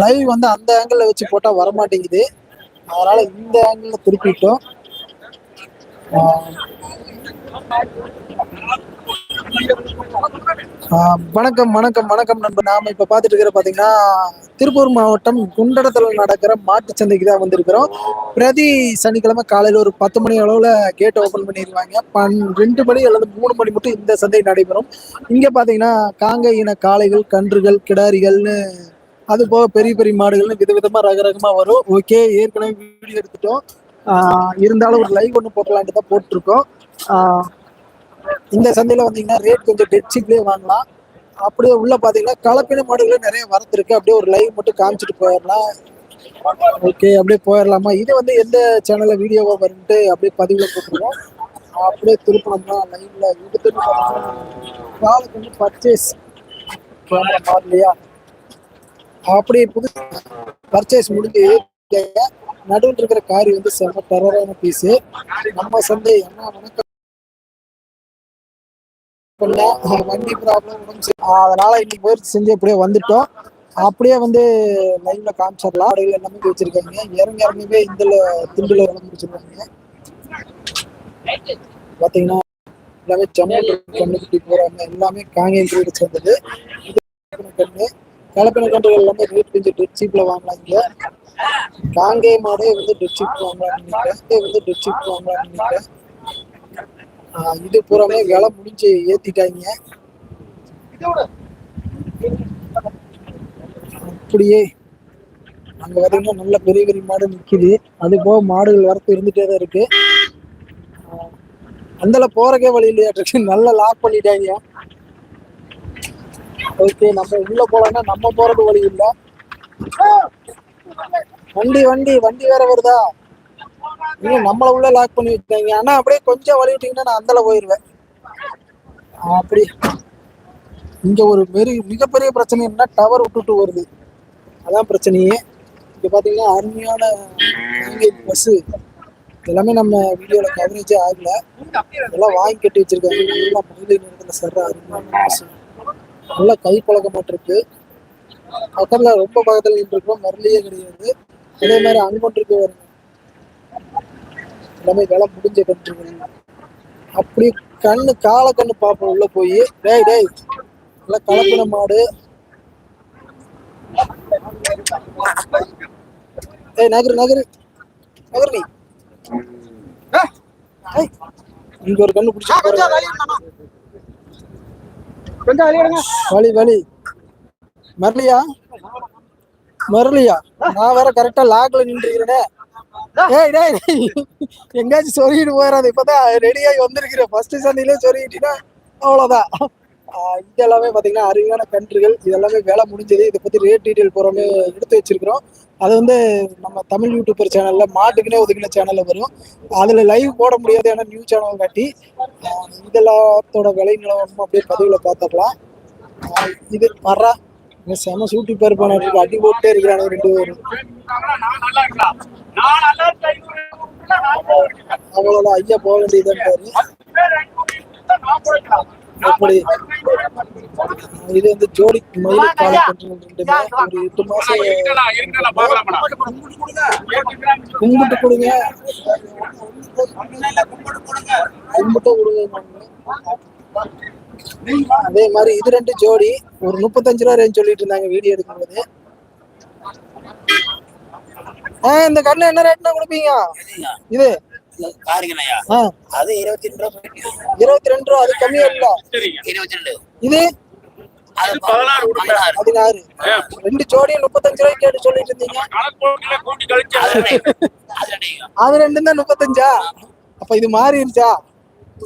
Live வந்து அந்த angle வச்சு போட்டா வர மாட்டேங்குது அதனால இந்த ஆங்கிள் திருப்பிட்டோம். வணக்கம் வணக்கம் வணக்கம் நண்பர் நாம இப்ப பாத்துட்டு இருக்கிற பாத்தீங்கன்னா திருப்பூர் மாவட்டம் குண்டடத்துல நடக்கிற மாட்டு சந்தைக்கு தான் வந்திருக்கிறோம். பிரதி சனிக்கிழமை காலையில ஒரு பத்து மணி அளவுல கேட் ஓபன் பண்ணிடுவாங்க பன் ரெண்டு மணி அல்லது மூணு மணி மட்டும் இந்த சந்தை நடைபெறும். இங்க பாத்தீங்கன்னா காங்கை இன காளைகள் கன்றுகள் கிடாரிகள்னு அது போக பெரிய பெரிய மாடுகள்னு விதவிதமா ரக ரகமா வரும். ஓகே ஏற்கனவே வீடியோ எடுத்துட்டோம். இருந்தாலும் ஒரு லைவ் ஒன்று போட்டலான்ட்டு தான் போட்டிருக்கோம். இந்த சந்தையில வந்தீங்கன்னா ரேட் கொஞ்சம் டெட்ஷிப்லேயே வாங்கலாம். அப்படியே உள்ள பாத்தீங்கன்னா கலப்பின மாடுகளும் நிறைய வரத்துருக்கு. அப்படியே ஒரு லைவ் மட்டும் காமிச்சிட்டு போயிடலாம். ஓகே அப்படியே போயிடலாமா? இது வந்து எந்த சேனல்ல வீடியோவா வரும்ட்டு அப்படியே பதிவுல போட்டுருவோம். அப்படியே திருப்பணம்னா லைவ்ல எடுத்துட்டு காலுக்கு வந்து பர்ச்சேஸ் இல்லையா? அப்படி அப்படியே புது பர்ச்சேஸ் முடிஞ்சு நடுவில் இருக்கிற காரி வந்து செம்ம டெரரான பீஸு நம்ம சந்தை என்ன வணக்கம். வண்டி ப்ராப்ளம் உடம்பு அதனால இன்னைக்கு முயற்சி செஞ்சு அப்படியே வந்துட்டோம். அப்படியே வந்து லைவ்ல காமிச்சிடலாம். கடையில் எல்லாமே வச்சிருக்காங்க. இறங்கி இறங்கவே இந்த திண்டுல இறங்க முடிச்சிருக்காங்க. பாத்தீங்கன்னா எல்லாமே ஜம்மு கண்ணுக்குட்டி போறாங்க. எல்லாமே காங்கேயம் வீடு சேர்ந்தது. இது கண்ணு கலப்பின கன்றுகள் எல்லாமே ரேட் கொஞ்சம் டெட் சீப்ல வாங்கலாம் காங்கே மாடே வந்து டெட் சீப் வாங்கலாம் நினைக்கிறேன் வந்து டெட் சீப் வாங்கலாம் இது பூராமே விலை முடிஞ்சு ஏத்திட்டாங்க. அப்படியே அங்க பாத்தீங்கன்னா நல்ல பெரிய பெரிய மாடு நிக்குது. அது போக மாடுகள் வரத்து இருந்துட்டே தான் இருக்கு. அந்தல போறக்கே வழி இல்லையா? நல்ல நல்லா லாக் பண்ணிட்டாங்க. ஓகே நம்ம உள்ள போலாம்னா நம்ம போறது வழி இல்ல. வண்டி வண்டி வண்டி வேற வருதா? இன்னும் நம்மள உள்ள லாக் பண்ணி வச்சாங்க ஆனா அப்படியே கொஞ்சம் வழி விட்டீங்கன்னா நான் அந்தல போயிருவேன். அப்படி. இங்க ஒரு பெரிய மிகப்பெரிய பிரச்சனை என்ன டவர் விட்டுட்டு வருது. அதான் பிரச்சனையே. இங்க பாத்தீங்கன்னா அருமையான பஸ் எல்லாமே நம்ம வீடியோல கவரேஜே ஆகல. இதெல்லாம் வாங்கி கட்டி வச்சிருக்காங்க. நல்லா மயிலை நேரத்துல சர்ற அருமையான பஸ் நல்லா கை பழக்க மாட்டிருக்கு பக்கத்துல ரொம்ப பக்கத்துல நின்றுருக்கோம் வரலையே கிடையாது. அதே மாதிரி அங்கொன்று இருக்கு வருங்க எல்லாமே வேலை முடிஞ்ச கன்றுகள் அப்படி கண்ணு காலை கண்ணு பார்ப்போம். உள்ள போய் டேய் டேய் நல்லா கலப்பின மாடு. ஏய் நகரு நகரு நகரு நீ. இங்க ஒரு கண்ணு பிடிச்சி வலி வலி. மரலியா மரலியா நான் வேற கரெக்டா லாக்ல நின்றுக்கிறேனே. ஏய் டேய் எங்கேயாச்சும் சொருகிட்டு போயிடாது. இப்பதான் ரெடியாகி வந்திருக்கிறேன் ஃபர்ஸ்ட் சந்தையிலே சொருகிட்டீங்கன்னா அவ்வளவுதான். இது எல்லாமே பார்த்தீங்கன்னா அருமையான கன்றுகள். இது எல்லாமே வேலை முடிஞ்சது. இதை பத்தி ரேட் டீட்டெயில் போகிறோமே எடுத்து வச்சிருக்கிறோம். அது வந்து நம்ம தமிழ் யூடியூபர் சேனல்ல மாட்டுக்குனே ஒதுக்கின சேனல்ல வரும். அதுல லைவ் போட முடியாது ஏன்னா நியூ சேனல் காட்டி இதெல்லாத்தோட விலை நிலவரமும் அப்படியே பதிவுல பார்த்துக்கலாம் இது மர்றா செம சூட்டி பருப்பான அடி போட்டே இருக்கிறாங்க ரெண்டு பேரும். அவ்வளவுதான் ஐயா போக வேண்டியதுன்றாரு அப்படி இது வந்து ஜோடி மயில் ஒரு எட்டு மாசம் கும்பிட்டு கொடுங்க. கும்பிட்டு கொடுங்க. அதே மாதிரி இது ரெண்டு ஜோடி ஒரு முப்பத்தஞ்சு ரூபா ரேஞ்ச் சொல்லிட்டு இருந்தாங்க வீடியோ எடுக்கும்போது. ஆ இந்த கண்ணு என்ன ரேட்னா கொடுப்பீங்க? இது. அது இருபத்தி ரெண்டு ரூபா போயிட்டு. இருபத்தி ரெண்டு ரூபா அது கம்மியா இல்ல. இருபத்தி ரெண்டு. இது அது பதினாறு பதினாறு. ரெண்டு ஜோடியும் முப்பத்தஞ்சு ரூபாய்க்கு கேட்டு சொல்லிட்டு இருந்தீங்க. அது ரெண்டு. தான் முப்பத்தஞ்சா? அப்ப இது மாறிடுச்சா?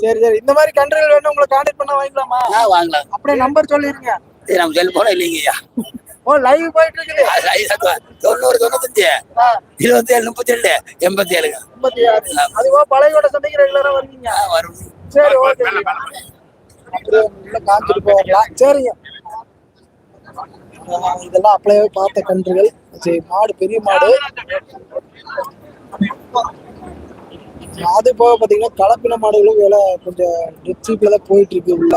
சரி சரி. இந்த மாதிரி கன்றுகள் வேணும் உங்களை கான்டாக்ட் பண்ண வாங்கிக்கலாமா? வாங்கலாம். அப்படியே நம்பர் சொல்லிருங்க. நம்ம செல்போன் இல்லைங்கய்யா? ஓ லைவ் போயிட்டு இருக்குது தொண்ணூறு தொண்ணூத்தஞ்சு இருபத்தி ஏழு முப்பத்தி ரெண்டு எண்பத்தி ஏழுங்க ஐம்பத்தி ஆறு அதுவா பழையோட சந்தைக்கு ரெகுலரா வருவீங்க? வரும். சரி ஓகே. அப்படியே காமிச்சிட்டு போகலாம். சரிங்க. இதெல்லாம் அப்படியே பார்த்த கன்றுகள். சரி மாடு பெரிய மாடு. அது போக பாத்தீங்கன்னா கலப்பின மாடுகளும் விலை கொஞ்சம் தான் போயிட்டு இருக்கு உள்ள.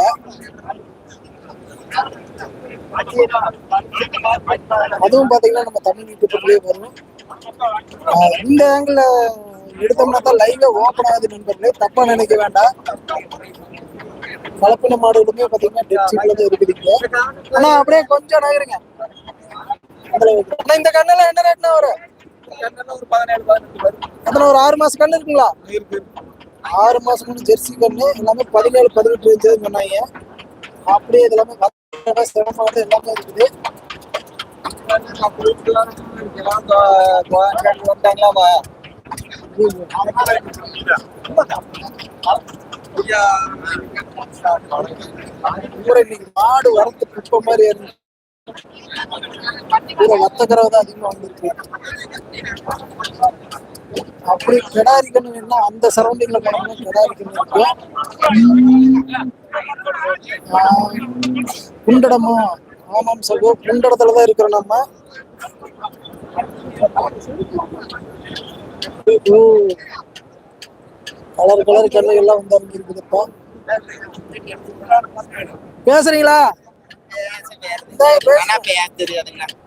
அதுவும் பாத்தீங்கன்னா நம்ம தமிழ் யூடியூப்லயே வரும். இந்த ஆங்கிள் எடுத்தோம்னா தான் லைவ்ல ஓப்பன் ஆகுது நண்பர்களே. தப்பா நினைக்க வேண்டாம். கலப்பின மாடுகளுமே பாத்தீங்கன்னா டெட் சீட்ல தான் இருக்குதுங்க ஆனா அப்படியே கொஞ்சம் நகருங்க. இந்த கண்ணுல என்ன ரேட்னா வரும்? அதுல ஒரு ஆறு மாசம் கண்ணு இருக்குங்களா? ஆறு மாசம் கண்ணு ஜெர்சி கண்ணு எல்லாமே பதினேழு பதினெட்டு இருந்துச்சு சொன்னாங்க. அப்படியே இது எல்லாமே வத்தடை, சிரமாடு எல்லாமே இருக்குது ஊரை இன்னைக்கு மாடு வரத்து குப்பை மாதிரி இருக்கு இதுல வத்தக்கரவை தான் அதிகமா வந்திருக்கு அப்படி கிடாரி கண்ணு வேணும்னா அந்த சரௌண்டிங்ல போனோம்னா கிடாரி கண்ணு குண்டடமா? ஆமாம் சகோ குண்டடத்துல தான் இருக்கிறோம் நம்ம. கலர் கலர் கண்ணு எல்லாம் வந்து அங்க இருக்குதுப்பா பேசுறீங்களா?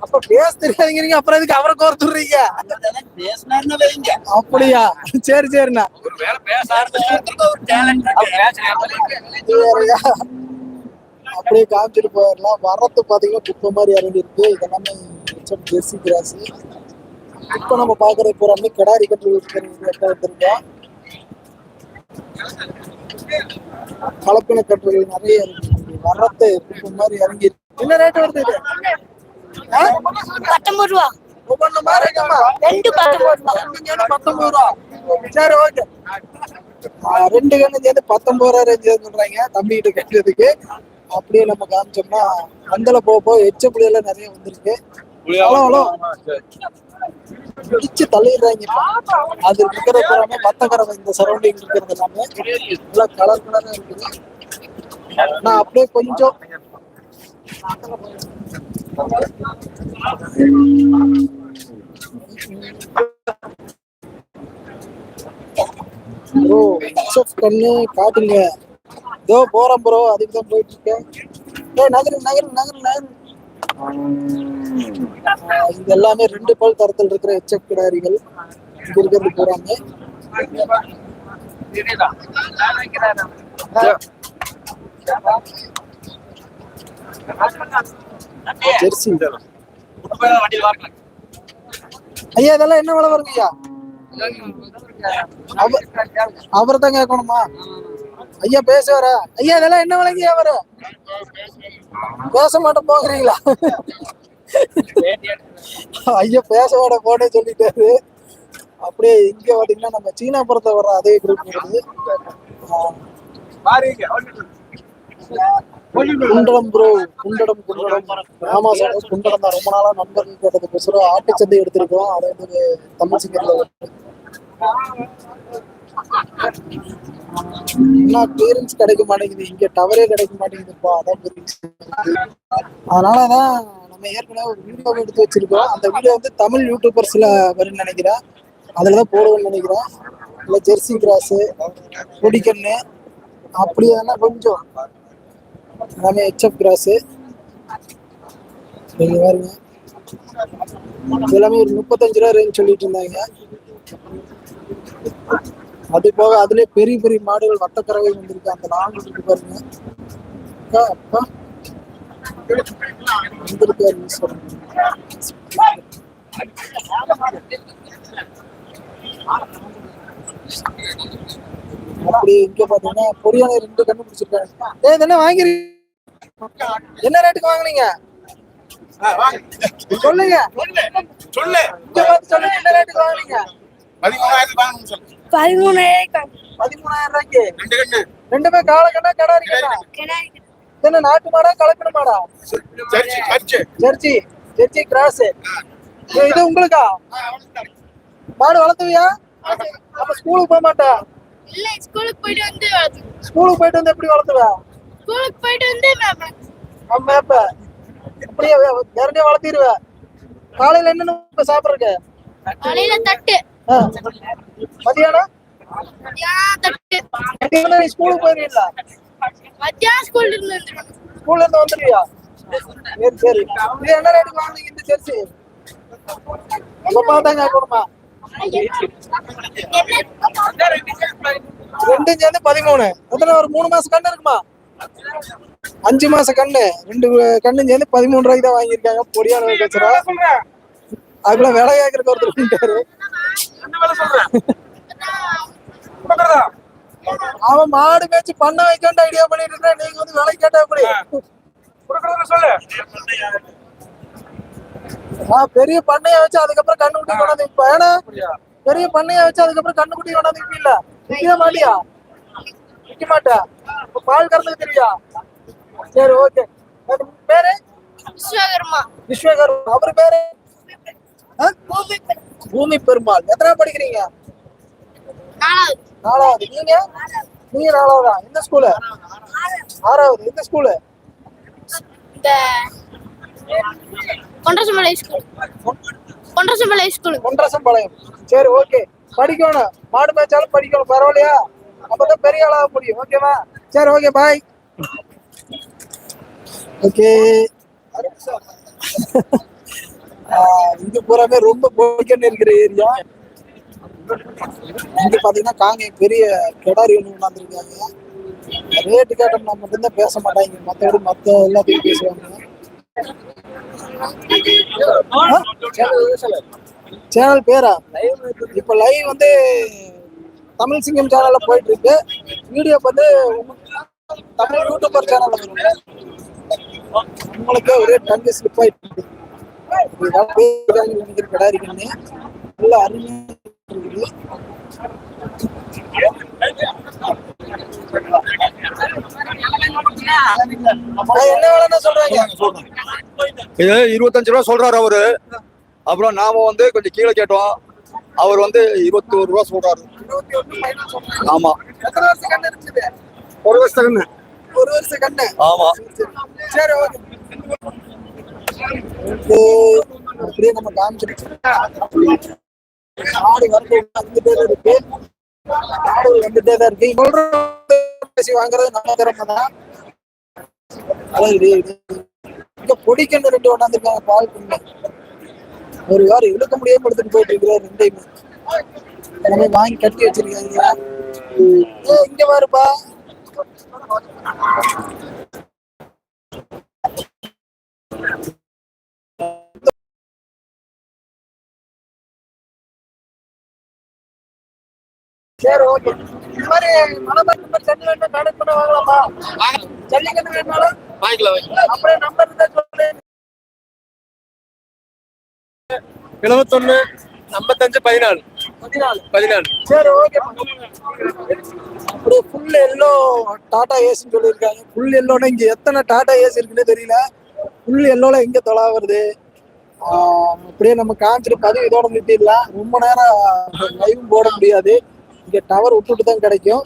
அப்ப பேச தெரியாதுங்கிறீங்க அப்புறம் எதுக்கு அவரை கோர்த்துடுறீங்க அப்படியா? சரி சரிண்ணா? அப்படியே காமிச்சிட்டு போயிடலாம். வரத்து பாத்தீங்கன்னா குப்பை மாதிரி இறங்கி இருக்கு. இதெல்லாமே ஜெர்சி கிராஸ் இப்ப நம்ம பாக்குறது பூராமே கிடாரி கட்டு வந்திருக்கோம் கலப்பின கட்டுகள் நிறைய இருக்கு. மாதிரி இறங்கி என்ன ரேட் வருது இது? பத்தொன்பது ரூபா. மாதிரி ரெண்டு பத்தொன்பது ரூபா. ரெண்டு கண்ணு பத்தொன்பது ரூபா. சரி ஓகே. ரெண்டு கண்ணு சேர்ந்து பத்தொன்பது ரூபா ரேஞ்ச் சொல்றாங்க தம்பிகிட்ட கேட்டதுக்கு. அப்படியே நம்ம காமிச்சோம்னா அந்தல போக போக எச்ச எல்லாம் நிறைய வந்திருக்கு. Hello hello. பிடிச்சு தள்ளிடுறாங்க. அது இருக்கிற பூராமே மத்தக்கரை இந்த சரௌண்டிங் இருக்கிறது எல்லாமே. நல்லா கலர் கலரா இருக்குது. நான் அப்படியே கொஞ்சம் ப்ரோ ஹெச்எஃப் பண்ணி காட்டுங்க. இதோ போறேன் ப்ரோ அதுக்கு தான் போயிட்டு இருக்கேன் ஏய் நகரு நகரு நகரு. நகரு இது எல்லாமே ரெண்டு பால் தரத்தில் இருக்கிற எச்சப் கிடாரிகள் இங்க இருக்கிறது போறாங்க. ஜெர்சி ஐயா இதெல்லாம் என்ன விலை வருங்க ஐயா? அவர் தான் கேட்கணுமா? ஐயா பேசுவாரா ஐயா இதெல்லாம் என்ன விலைங்க ஐயா பேச மாட்டோம் போகிறீங்களா? ஐயா பேச மாட்டேன் போனே சொல்லிட்டாரு. அப்படியே இங்க பாத்தீங்கன்னா நம்ம சீனாபுரத்தை வர்ற அதே குரூப் இருக்குது குண்டடம் ப்ரோ குண்டடம் குண்டடம். ஆமா சார் குண்டடம் தான். ரொம்ப நாளா நண்பர்கள் கேட்டதுக்கோசரம் ஆட்டுச்சந்தை எடுத்திருக்கோம். அதை வந்து தமிழ் சிங்கர்ல என்ன கிளியரன்ஸ் கிடைக்க மாட்டேங்குது. இங்க டவரே கிடைக்க மாட்டேங்குதுப்பா. அதான் அதனாலதான் நம்ம ஏற்கனவே ஒரு வீடியோ எடுத்து வச்சிருக்கோம். அந்த வீடியோ வந்து தமிழ் யூடியூபர்ஸ்ல வரும்னு நினைக்கிறேன். அதுலதான் போடுவேன்னு நினைக்கிறேன். இல்ல ஜெர்சி கிராஸ் கொடிக்கண்ணு அப்படியே தானே கொஞ்சம் எல்லாமே ஹெச்எஃப் கிராஸ் நீங்க பாருங்க. எல்லாமே ஒரு முப்பத்தஞ்சு ரூபா ரேஞ்ச் சொல்லிட்டு இருந்தாங்க. அது போக அதுலயே பெரிய பெரிய மாடுகள் வட்டக்கறவை வந்திருக்கு. அந்த லாங் இருக்கு பாருங்க. அப்பா, வந்திருக்காரு அப்படி இங்க பாத்தீங்கன்னா பொரியான ரெண்டு கண்ணு பிடிச்சிருக்காங்க ஏய் இது என்ன வாங்கி என்ன ரேட்டுக்கு வாங்குனீங்க சொல்லுங்க. சொல்லு. சொல்லுங்க என்ன ரேட்டுக்கு வாங்குனீங்க? பதிமூணாயிரம் பதிமூணாயிரம் ரூபாய்க்கு ரெண்டுமே கால கண்ணா கடாரி கண்ணா கிடாரி இது என்ன நாட்டு மாடா கலப்பின மாடா? சர்ச்சு சர்ச்சு. Jersey Jersey cross. இது உங்களுக்கா? மாடு வளர்த்துவியா? அப்ப ஸ்கூலுக்கு போக மாட்டா? இல்ல ஸ்கூலுக்கு போயிட்டு வந்து ஸ்கூலுக்கு போயிட்டு வந்து எப்படி வளர்த்துவ? ஸ்கூலுக்கு போயிட்டு வந்து மேம் அம்மா இப்ப இப்படியே நேரடியா வளர்த்திடுவ. காலையில என்னன்னு இப்ப சாப்பிடுறதுக்கு? காலையில தட்டு. மதியானம் மதியானம் நீ ஸ்கூலுக்கு போயிருவீங்களா? மத்தியானம் ஸ்கூல்ல இருந்து வந்துருவாங்க ஸ்கூல்ல இருந்து வந்துடுவியா சரி சரி. இது என்ன ரேட்டுக்கு வாங்குனீங்க இந்த ஜெர்சி நம்ம பார்த்தாங்க கொடுமா. ரெண்டு சேர்ந்து பதிமூணு. எத்தனை ஒரு மூணு மாசம் கண்ணு இருக்குமா? அஞ்சு மாசம் கண்ணு. ரெண்டு கண்ணு சேர்ந்து பதிமூணு ரூபாய்க்கு தான் வாங்கியிருக்காங்க. பொடியான வச்சுரா அதுக்குள்ள விலை கேட்கறதுக்கு ஒருத்தர் வந்துட்டாரு. அவன் மாடு மேய்ச்சி பண்ண வைக்கணும் ஐடியா பண்ணிட்டு இருக்கேன். நீங்க வந்து விலை கேட்டா எப்படி? சொல்லு. பெரிய பண்ணைய வச்சு அதுக்கப்புறம் கண்ணுக்குட்டி கொண்டாந்து இப்ப ஏன்னா பெரிய பண்ணைய வச்சு அதுக்கப்புறம் கண்ணுக்குட்டி கொண்டாந்து விப்பீல்ல விற்க மாட்டியா விற்க மாட்டா இப்ப பால் கறந்துக்கு தெரியா சரி ஓகே பேரு? விஸ்வகர்மா. விஸ்வகர் அவர் பேரு? ஆ? பூமி பெருமாள். எத்தனை படிக்கிறீங்க நாலாவது. நாலாவது. நீங்க? நீங்க நாலாவதா? எந்த ஸ்கூலு ஆறாவது. எந்த ஸ்கூலு இந்த ஸ்கூல் ஸ்கூல் ஒன்றரசம்பாளையம் சரி ஓகே படிக்கணும். மாடு மேய்ச்சாலும் படிக்கணும். பரவாயில்லையா? அப்பதான் பெரிய ஆளாக முடியும். ஓகேவா சரி ஓகே பாய் ஓகே இங்க பூராமே ரொம்ப போய்க்கன்னு இருக்கிற ஏரியா இங்க பாத்தீங்கன்னா காங்க பெரிய கிடாரி ஒன்று கொண்டாந்துருக்காங்க ரேட்டு கேட்டோம்னா மட்டும்தான் பேச மாட்டாங்க. மற்றபடி மற்ற எல்லாத்தையும் பேசுவாங்க. சேனல் பேரா? இப்ப லைவ் வந்து தமிழ் சிங்கம் சேனல்ல போயிட்டு இருக்கு. வீடியோ வந்து தமிழ் யூடியூபர் சேனல் உங்களுக்கு ஒரே டங்கு ஸ்லிப் ஆயிட்டு இருக்கு. இதெல்லாம் பேசுறாங்கன்னு நல்ல அருமையா என்ன வேலைன்னு சொல்றாங்க? இது இருபத்தஞ்சு ரூபா சொல்றாரு அவரு. அப்புறம் நாம வந்து கொஞ்சம் கீழே கேட்டோம். அவர் வந்து இருபத்தி ஒரு ரூபா சொல்றாரு. ஆமா. எத்தனை வருஷம் கண்ணு ஒரு ஒரு வருஷம் கண்ணு. ஆமா. சரி அப்படியே நம்ம காமிச்சிருக்கோம் ஆடு வந்து வந்துட்டே இருக்கு. ஆடு வந்துட்டே தான் இருக்கு. சொல்ற வாங்குறது நம்ம திறமை தான். இங்க பொடிக்கண்ணு ரெண்டு கொண்டாந்துருக்காங்க பால் பண்ண ஒரு வாரம் இழுக்க முடியாம எடுத்துட்டு போயிட்டு இருக்கிறார் ரெண்டையுமே எல்லாமே வாங்கி கட்டி வச்சிருக்காங்க இங்க பாருப்பா சரி ஓகே. இந்த மாதிரி மலபார் நம்பர் சென்ட் வேணும் கனெக்ட் பண்ண வாங்கலாமா ஜல்லிக்கட்டு வேணாலும் வாங்கிக்கலாம் அப்படியே நம்பர் இருந்தா சொல்லு. எழுபத்தொன்னு ஐம்பத்தஞ்சு பதினாலு. பதினாலு. பதினாலு. சரி ஓகே அப்படியே ஃபுல் எல்லோ டாடா ஏசின்னு சொல்லியிருக்காங்க. ஃபுல் எல்லோனா இங்க எத்தனை டாடா ஏசி இருக்குன்னு தெரியல. ஃபுல் எல்லோல எங்க தொலா வருது? ஆஹ் அப்படியே நம்ம காமிச்சிட்டு பதிவு இதோட நிறுத்திடலாம். ரொம்ப நேரம் லைவ் போட முடியாது. இங்க டவர் விட்டுட்டு தான் கிடைக்கும்.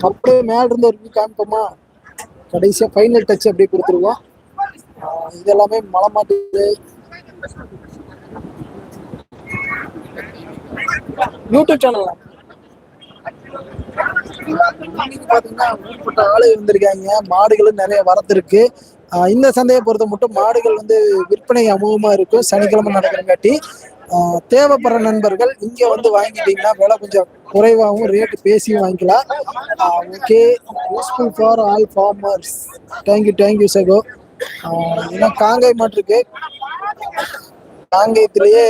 அப்படியே மேல இருந்து ஒரு வியூ காமிப்போமா? கடைசியா ஃபைனல் டச் அப்படியே கொடுத்துருவோம். ஆஹ் இது எல்லாமே மாட்டுது யூடியூப் சேனல் பாத்தீங்கன்னா ஊர்பட்ட ஆளு வந்திருக்காங்க. மாடுகளும் நிறைய வரத்து இருக்கு ஆஹ் இந்த சந்தையை பொறுத்த மட்டும் மாடுகள் வந்து விற்பனை அமோகமா இருக்கும். சனிக்கிழமை நடக்கிறங்காட்டி தேவைப்படுற நண்பர்கள் இங்க வந்து வாங்கிட்டீங்கன்னா விலை கொஞ்சம் குறைவாகவும் ரேட்டு பேசியும் வாங்கிக்கலாம். Okay useful for all farmers thank you thank you சகோ ஏன்னா காங்கை மாட்டு இருக்கு. காங்கயத்திலேயே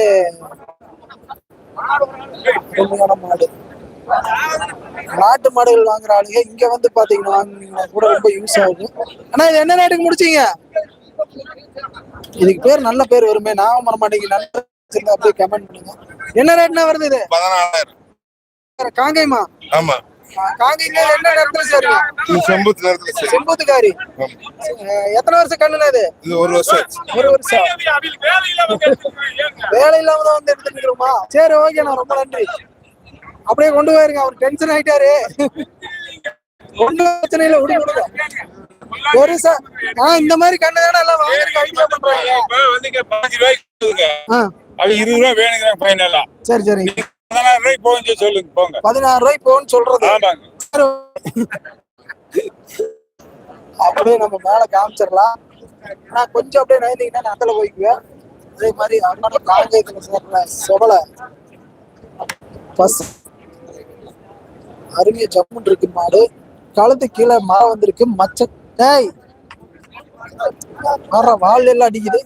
மாடு. நாட்டு மாடுகள் வாங்குற ஆளுங்க இங்க வந்து பாத்தீங்கன்னா கூட ரொம்ப யூஸ் ஆகும். ஆனா இது என்ன ரேட்டுக்கு முடிச்சீங்க? இதுக்கு பேர் நல்ல பேர் வருமே. நாகம் வர மாட்டேங்க நல்ல அப்படியே கமெண்ட் பண்ணுங்க. என்ன ரேட்னா வருது இது? பதினாலாயிரம். காங்கைமா? ஆமா. காங்கைங்க என்ன நேரத்துல சேருங்க இது? செம்புத்து நேரத்துல சரி. செம்பூத்துக்காரி. எத்தனை வருஷம் கண்ணுல இது? இது ஒரு வருஷம் ஒரு வேலை இல்லாம தான் வந்து எடுத்துட்டு இருக்கிறோமா சரி ஓகே நான் ரொம்ப நன்றி. அப்படியே கொண்டு போயிருங்க அவர் டென்ஷன் ஆயிட்டாரு. ஒண்ணும் பிரச்சனை இல்ல விடுங்க. விடுங்க பெருசா ஆஹ் இந்த மாதிரி கண்ணு தானே எல்லாம் வாங்குறதுக்கு ஐடியா பண்றாங்க. அது இருபது ரூபாய் வேணுங்கிறாங்க ஃபைனலா சரி சரி. பதினாயிரம் ரூபாய்க்கு போகுங்க சொல்லுங்க போங்க. பதினாறு ரூபாய்க்கு போகணும்னு சொல்றது. ஆமாங்க. அப்படியே நம்ம மேல காமிச்சிடலாம். ஆனா கொஞ்சம் அப்படியே நயந்தீங்கன்னா நான் அதில் போய்க்குவேன். அதே மாதிரி அண்ணோட காங்கேயத்துல சேர்ந்த சொவலை. பஸ். அருமைய ஜம்முன் இருக்கு மாடு. கழுத்து கீழே மரம் வந்திருக்கு. மச்ச டேய். வர்ற வால் எல்லாம் அடிக்குது.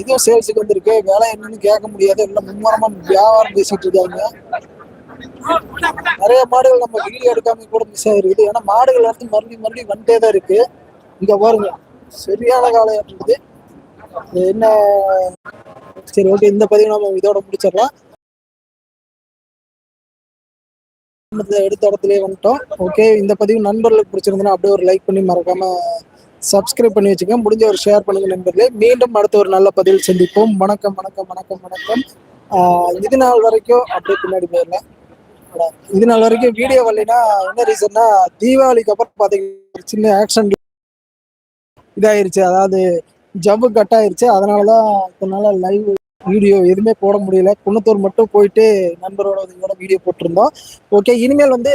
இதுவும் சேல்ஸுக்கு வந்திருக்கு. வேலை என்னன்னு கேட்க முடியாது. எல்லாம் மும்மரமா வியாபாரம் பேசிட்டு இருக்காங்க. நிறைய மாடுகள் நம்ம வீடியோ எடுக்காம கூட மிஸ் ஆயிருக்குது. ஏன்னா மாடுகள் வந்து மறுபடியும் மறுபடியும் வந்துட்டே தான் இருக்கு. இங்க பாருங்க. சரியான காலம் இருக்குது. என்ன? சரி ஓகே இந்த பதிவு நம்ம இதோட முடிச்சிடலாம். இந்த எடுத்த இடத்துலயே வந்துட்டோம். ஓகே இந்த பதிவு நண்பர்களுக்கு பிடிச்சிருந்ததுன்னா அப்படியே ஒரு லைக் பண்ணி மறக்காம சப்ஸ்கிரைப் பண்ணி வச்சுக்கோங்க. முடிஞ்ச ஒரு ஷேர் பண்ணுங்க நண்பர்களே. மீண்டும் அடுத்த ஒரு நல்ல பதிவில் சந்திப்போம். வணக்கம் வணக்கம் வணக்கம் வணக்கம். இது நாள் வரைக்கும் அப்படியே பின்னாடி போயிடல. இது நாள் வரைக்கும் வீடியோ வரலைன்னா என்ன ரீசன்னா தீபாவளிக்கு அப்புறம் பார்த்தீங்கன்னா ஒரு சின்ன ஆக்சிடென்ட் இதாயிருச்சு. அதாவது ஜவ்வு கட் ஆயிருச்சு. அதனாலதான் இதனால லைவ் வீடியோ எதுவுமே போட முடியல. குன்னத்தூர் மட்டும் போயிட்டு நண்பரோட இதோட வீடியோ போட்டிருந்தோம். ஓகே இனிமேல் வந்து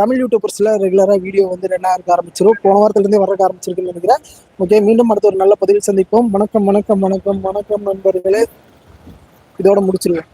தமிழ் யூடியூபர்ஸ்ல ரெகுலரா வீடியோ வந்து ரெண்டா இருக்க ஆரம்பிச்சிரும். போன வாரத்துல இருந்தே வர ஆரம்பிச்சிருக்குன்னு நினைக்கிறேன். ஓகே மீண்டும் அடுத்த ஒரு நல்ல பதிவில் சந்திப்போம். வணக்கம் வணக்கம் வணக்கம் வணக்கம் நண்பர்களே. இதோட முடிச்சிருவேன்